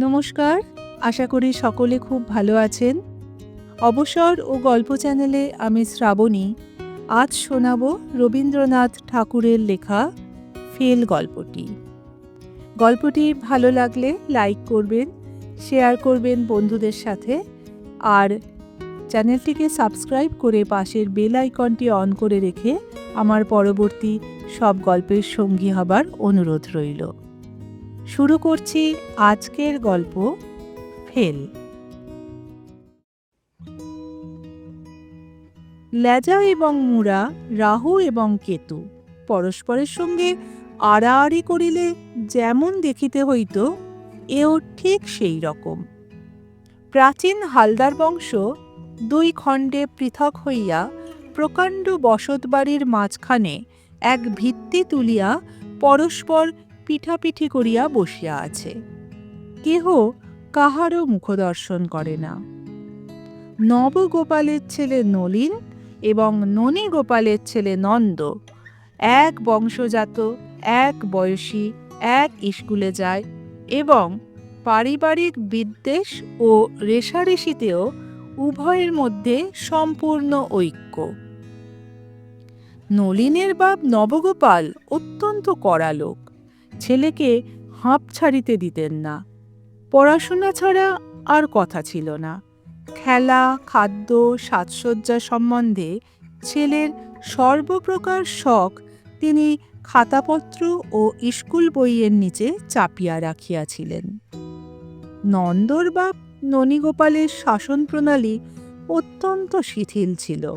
নমস্কার, আশা করি সকলে খুব ভালো আছেন। অবসর ও গল্প চ্যানেলে আমি শ্রাবণী। আজ শোনাব রবীন্দ্রনাথ ঠাকুরের লেখা ফেল গল্পটি। গল্পটি ভালো লাগলে লাইক করবেন, শেয়ার করবেন বন্ধুদের সাথে, আর চ্যানেলটিকে সাবস্ক্রাইব করে পাশের বেল আইকনটি অন করে রেখে আমার পরবর্তী সব গল্পের সঙ্গী হবার অনুরোধ রইল। শুরু করছি আজকের গল্প, ফেল। লেজা এবং মুরা রাহু এবং কেতু পরস্পরের সঙ্গে আড়াআড়ি করিলে যেমন দেখিতে হইত, এও ঠিক সেই রকম। প্রাচীন হালদার বংশ দুই খণ্ডে পৃথক হইয়া প্রকাণ্ড বসতবাড়ির মাঝখানে এক ভিত্তি তুলিয়া পরস্পর পিঠাপিঠি করিয়া বসিয়া আছে। কেহ কাহারও মুখদর্শন করে না। নবগোপালের ছেলে নলিন এবং ননী গোপালের ছেলে নন্দ এক বংশজাত, এক বয়সী, এক স্কুলে যায় এবং পারিবারিক বিদ্বেষ ও রেশারেশিতেও উভয়ের মধ্যে সম্পূর্ণ ঐক্য। নলিনের বাপ নবগোপাল অত্যন্ত কড়া লোক। ছেলেকে হাঁপ ছাড়িতে দিতেন না। পড়াশোনা ছাড়া আর কথা ছিল না। খেলা, খাদ্য, সাজসজ্জা সম্বন্ধে ছেলের সর্বপ্রকার শখ তিনি খাতাপত্র ও স্কুল বইয়ের নিচে চাপিয়া রাখিয়াছিলেন। নন্দর বাপ ননীগোপালের শাসন প্রণালী অত্যন্ত শিথিল ছিল।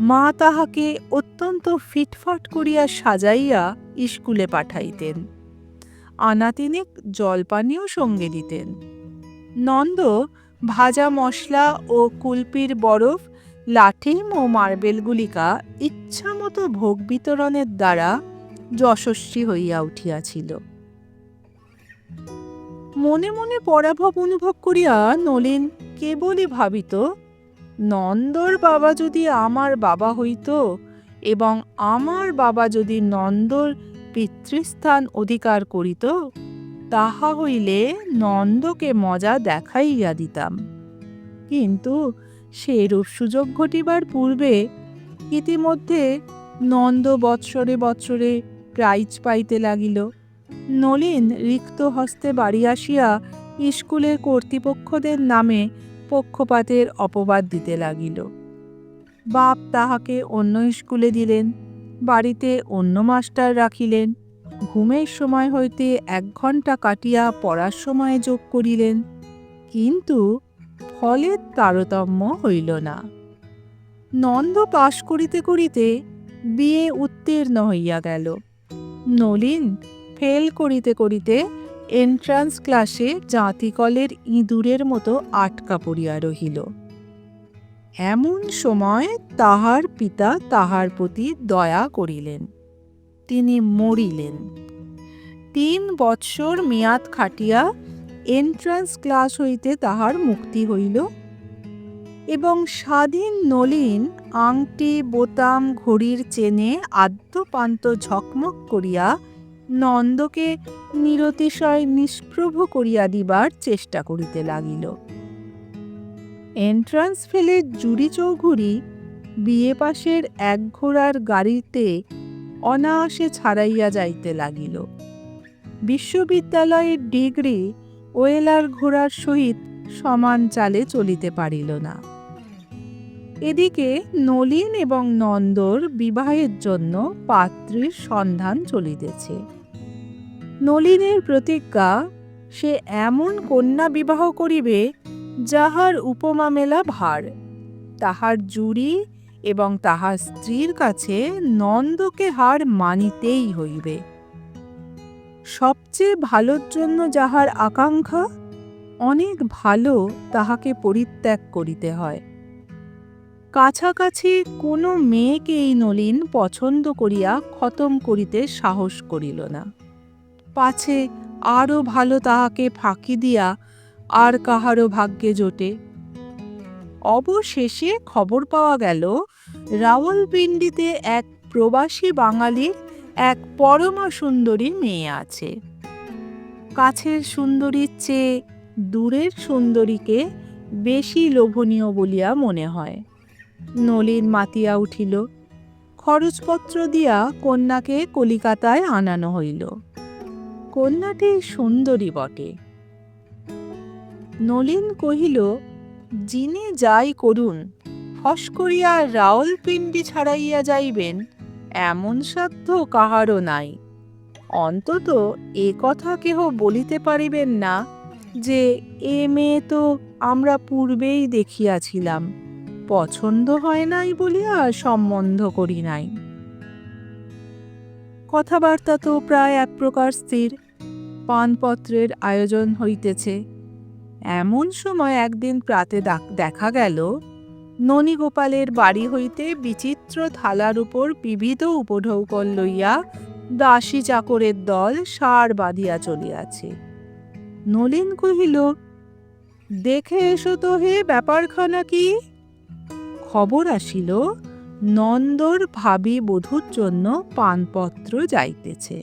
মা তাহাকে অত্যন্ত ফিটফাট করিয়া সাজাইয়া স্কুলে পাঠাইতেন। আনাতিনিক জলপানীয় সঙ্গে দিতেন। নন্দ ভাজা মশলা ও কুলপির বরফ লাঠিম ও মার্বেলগুলিকা ইচ্ছামতো ভোগ বিতরণের দ্বারা যশস্বী হইয়া উঠিয়াছিল। মনে মনে পরাভব অনুভব করিয়া নলিন কেবলই ভাবিত নন্দর বাবা যদি আমার বাবা হইত এবং আমার বাবা যদি নন্দর পিতৃস্থান অধিকার করিত, তাহা হইলে নন্দকে মজা দেখাইয়া দিতাম। কিন্তু সেরূপ সুযোগ ঘটিবার পূর্বে ইতিমধ্যে নন্দ বৎসরে বৎসরে প্রাইজ পাইতে লাগিল। নলিন রিক্ত হস্তে বাড়ি আসিয়া স্কুলের কর্তৃপক্ষদের নামে পক্ষপাতের অপবাদ দিতে লাগিল। বাপ তাহাকে অন্য স্কুলে দিলেন, বাড়িতে অন্য মাস্টার রাখিলেন, ঘুমের সময় হইতে এক ঘণ্টা কাটিয়া পড়ার সময় যোগ করিলেন, কিন্তু ফলের তারতম্য হইল না। নন্দ পাশ করিতে করিতে বিয়ে উত্তীর্ণ হইয়া গেল। নলিন ফেল করিতে করিতে এন্ট্রান্স ক্লাসে জাতিকলের ইঁদুরের মতো আটকা পড়িয়া রহিল। এমন সময় তাহার পিতা তাহার প্রতি দয়া করিলেন। তিনি মরিলেন। তিন বৎসর মেয়াদ খাটিয়া এন্ট্রান্স ক্লাস হইতে তাহার মুক্তি হইল এবং স্বাধীন নলিন আংটি, বোতাম, ঘড়ির চেনে আদ্যপান্ত ঝকমক করিয়া নন্দকে নিরতিশয় নিষ্প্রভ করিয়া দিবার চেষ্টা করিতে লাগিল। এন্ট্রান্স ফেলে জুড়ি চৌঘুরী বিয়ে পাশের এক ঘোড়ার গাড়িতে অনায়াসে ছাড়াইয়া যাইতে লাগিল। বিশ্ববিদ্যালয়ের ডিগ্রি ওয়েলার ঘোড়ার সহিত সমান চালে চলিতে পারিল না। এদিকে নলিন এবং নন্দর বিবাহের জন্য পাত্রীর সন্ধান চলিতেছে। নলিনের প্রতিজ্ঞা, সে এমন কন্যা বিবাহ করিবে যাহার উপমা মেলা ভার, তাহার জুড়ি এবং তাহার স্ত্রীর কাছে নন্দকে হার মানিতেই হইবে। সবচেয়ে ভালোর জন্য যাহার আকাঙ্ক্ষা, অনেক ভালো তাহাকে পরিত্যাগ করিতে হয়। কাছাকাছি কোনো মেয়েকেই নলিন পছন্দ করিয়া খতম করিতে সাহস করিল না। পাছে আরও ভালো তাহাকে ফাঁকি দিয়া আর কাহারও ভাগ্যে জোটে। অবশেষে খবর পাওয়া গেল রাওয়ালপিন্ডিতে এক প্রবাসী বাঙালির এক পরমা সুন্দরী মেয়ে আছে। কাছের সুন্দরীর চেয়ে দূরের সুন্দরীকে বেশি লোভনীয় বলিয়া মনে হয়। নলিন মাতিয়া উঠিল। খরচপত্র দিয়া কন্যাকে কলিকাতায় আনানো হইল। কন্যাটি সুন্দরী বটে। নলিন কহিল, যিনি যাই করুন, ফস করিয়া রাওলপিন্ডি ছাড়াইয়া যাইবেন, এমন সাধ্য কাহারও নাই। অন্তত এ কথা কেহ বলিতে পারিবেন না যে, এ মেয়ে তো আমরা পূর্বেই দেখিয়াছিলাম। পছন্দ হয় নাই বলিয়া সম্বন্ধ করি নাই। কথাবার্তা তো প্রায় এক প্রকার স্থির, পানপত্রের আয়োজন হইতেছে। এমন সময় একদিন প্রাতে দেখা গেল, ননীগোপালের বাড়ি হইতে বিচিত্র থালার উপর বিবিধ উপঢৌকল লইয়া দাসী চাকরের দল সার বাঁধিয়া চলিয়াছে। নলিন কহিল, দেখে এসো তো হে ব্যাপারখানা কি? খবর আসিল, নন্দর ভাবি বধূর জন্য পানপত্র যাইতেছে।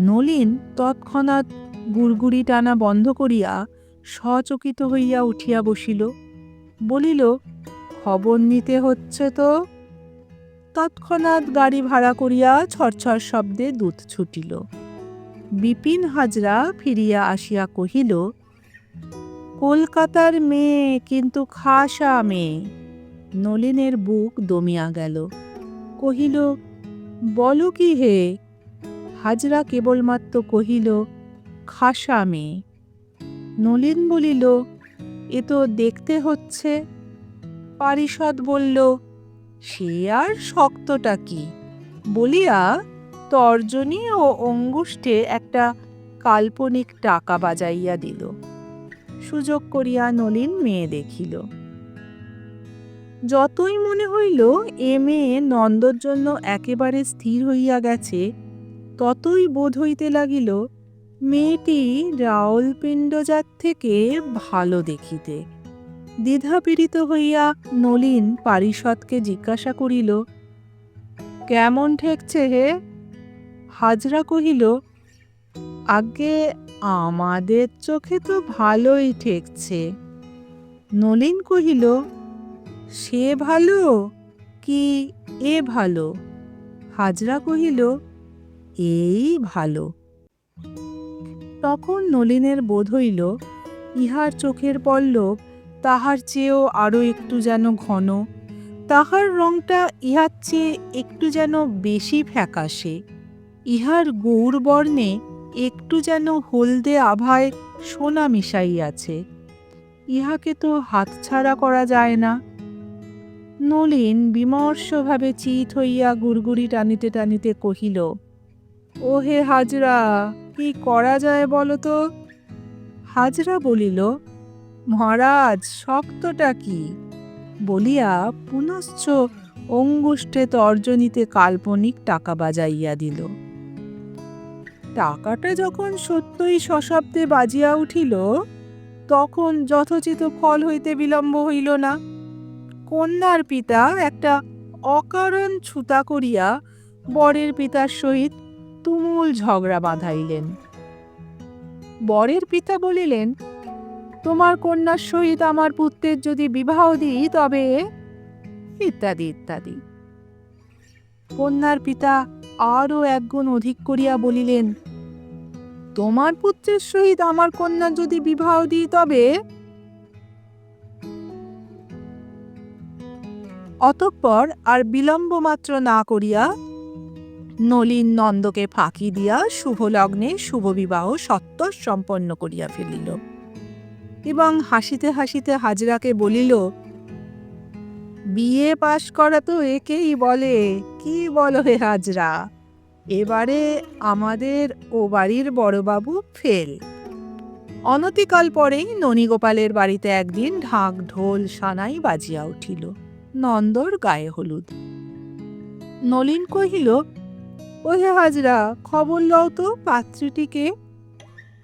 নলিন তৎক্ষণাৎ গুড়গুড়ি টানা বন্ধ করিয়া সচকিত হইয়া উঠিয়া বসিল, বলিল, খবর নিতে হচ্ছে তো? তৎক্ষণাৎ গাড়ি ভাড়া করিয়া ছরছর শব্দে দুধ ছুটিল। বিপিন হাজরা ফিরিয়া আসিয়া কহিল, কলকাতার মেয়ে, কিন্তু খাসা মেয়ে। নলিনের বুক দমিয়া গেল। কহিল, বল কি হে? হাজরা কেবলমাত্র কহিল, খাসা মেয়ে। নলিন বলিল, এ তো দেখতে হচ্ছে। পারিষদ বলল, সে আর শক্তটা কি? বলিয়া তর্জনী ও অঙ্গুষ্ঠে একটা কাল্পনিক টাকা বাজাইয়া দিল। সুযোগ করিয়া নলিন মেয়ে দেখিল। যতই মনে হইল এ মেয়ে নন্দর জন্য একেবারে স্থির হইয়া গেছে, ততই বোধ হইতে লাগিল, মেয়েটি রাওলপিণ্ডজাত থেকে ভালো দেখিতে। দ্বিধাপীড়িত হইয়া নলিন পারিষদকে জিজ্ঞাসা করিল, কেমন ঠেকছে হে? হাজরা কহিল আগে আমাদের চোখে তো ভালোই ঠেকছে। নলিন কহিল সে ভালো কি এ ভালো? হাজরা কহিল, এই ভালো। তখন নলিনের বোধ হইল, ইহার চোখের পল্লব তাহার চেয়েও আরও একটু যেন ঘন, তাহার রংটা ইহার চেয়ে একটু যেন বেশি ফ্যাকাশে, ইহার গৌর বর্ণে একটু যেন হলদে আভায় সোনা মিশাইয়াছে। ইহাকে তো হাতছাড়া করা যায় না। নলিন বিমর্ষভাবে চিত হইয়া গুড়গুড়ি টানিতে টানিতে কহিল ও হে হাজরা, কি করা যায় বলো তো? হাজরা বলিল, মহারাজ, শক্তটা কি? বলিয়া পুনশ্চ অঙ্গুষ্ঠে তর্জনীতে কাল্পনিক টাকা বাজাইয়া দিল। টাকাটা যখন সত্যই সশব্দে বাজিয়া উঠিল, তখন যথোচিত ফল হইতে বিলম্ব হইল না। কন্যার পিতা একটা অকারণ ছুতা করিয়া বরের পিতার সহিত তুমুল ঝগড়া বাঁধাইলেন। বরের পিতা বলিলেন, তোমার কন্যার সহিত আমার পুত্রের যদি বিবাহ দিই তবে? ইত্যাদি ইত্যাদি। কন্যার পিতা আরও একগুণ অধিক করিয়া বলিলেন, তোমার পুত্রের সহিত আমার কন্যা যদি বিবাহ দিই তবে? অতঃপর আর বিলম্ব মাত্র না করিয়া নলিন নন্দকে ফাঁকি দিয়া শুভ লগ্নে শুভ বিবাহ সত্তর সম্পন্ন করিয়া ফেলিল। এবং হাসিতে হাসিতে হাজরাকে বলিল, বিয়ে পাশ করা তো একেই বলে, কি বলো হে হাজরা? এবারে আমাদের ও বাড়ির বড়বাবু ফেল। অনতিকাল পরেই ননীগোপালের বাড়িতে একদিন ঢাক ঢোল সানাই বাজিয়া উঠিল। নন্দর গায়ে হলুদ। নলিন কহিল, ওহে হাজরা, খবর লও তো পাত্রীটিকে।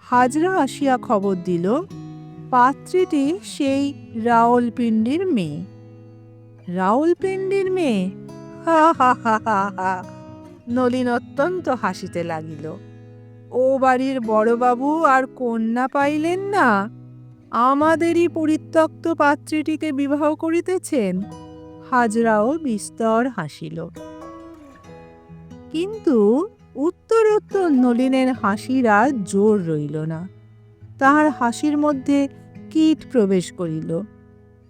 হাজরা আসিয়া খবর দিল, পাত্রীটি সেই রাওলপিন্ডির মেয়ে। মেয়ে? হা হা হা হা হা। নলিন অত্যন্ত হাসিতে লাগিল, ও বাড়ির বড়বাবু আর কন্যা পাইলেন না? আমাদেরই পরিত্যক্ত পাত্রীটিকে বিবাহ করিতেছেন? হাজরাও বিস্তর হাসিল। কিন্তু উত্তরোত্তর নলিনের হাসির আর জোর রইল না। তাহার হাসির মধ্যে কীট প্রবেশ করিল।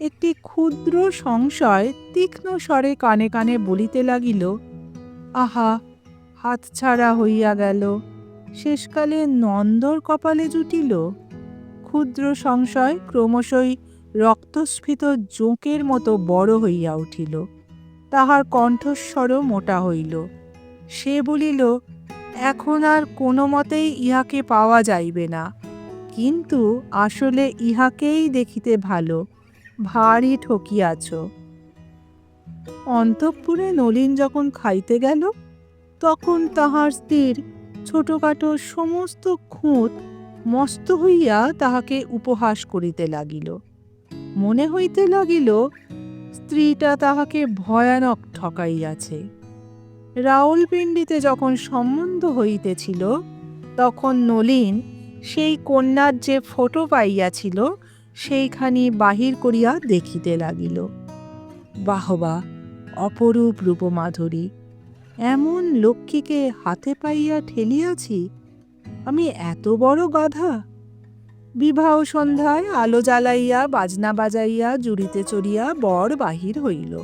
একটি ক্ষুদ্র সংশয় তীক্ষ্ণ স্বরে কানে কানে বলিতে লাগিল, আহা হাতছাড়া হইয়া গেল। শেষকালে নন্দর কপালে জুটিল? ক্ষুদ্র সংশয় ক্রমশই রক্তস্ফীত জোঁকের মতো বড় হইয়া উঠিল। তাহার কণ্ঠস্বরও মোটা হইল। সে বলিল, এখন আর কোনো মতেই ইহাকে পাওয়া যাইবে না। কিন্তু আসলে ইহাকেই দেখিতে ভালো। ভারী ঠকিয়াছ। অন্তঃপুরে নলিন যখন খাইতে গেল, তখন তাহার স্ত্রীর ছোটখাটো সমস্ত খুঁত মস্ত হইয়া তাহাকে উপহাস করিতে লাগিল। মনে হইতে লাগিল, স্ত্রীটা তাহাকে ভয়ানক ঠকাইয়াছে। রাউলপিণ্ডিতে যখন সম্বন্ধ হইতেছিল, তখন নলিন সেই কন্যার যে ফটো পাইয়াছিল, সেইখানি বাহির করিয়া দেখিতে লাগিল। বাহবা অপরূপ রূপমাধুরী! এমন লক্ষ্মীকে হাতে পাইয়া ঠেলিয়াছি, আমি এত বড় গাধা? বিবাহ সন্ধ্যায় আলো জ্বালাইয়া, বাজনা বাজাইয়া, জুড়িতে চড়িয়া বর বাহির হইল।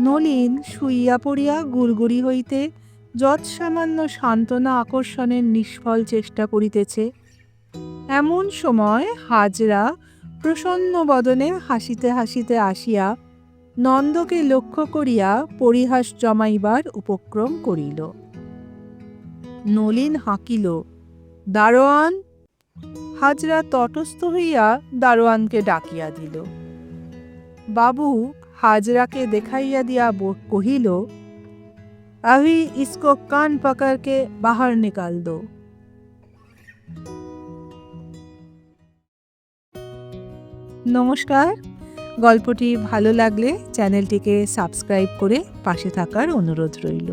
নলিন শুইয়া পড়িয়া গুড়গুড়ি হইতে যৎসামান্য সান্ত্বনা আকর্ষণের নিষ্ফল চেষ্টা করিতেছে, এমন সময় হাজরা প্রসন্ন বদনে হাসিতে হাসিতে আসিয়া নন্দকে লক্ষ্য করিয়া পরিহাস জমাইবার উপক্রম করিল। নলিন হাঁকিল, দারোয়ান হাজরা তটস্থ হইয়া দারোয়ানকে ডাকিয়া দিল বাবু হাজরাকে দেখাইয়া দিয়া ব- কহিল अभी इसको कान पकड़ के बाहर निकाल दो নমস্কার গল্পটি ভালো লাগলে চ্যানেলটিকে সাবস্ক্রাইব করে পাশে থাকার অনুরোধ রইল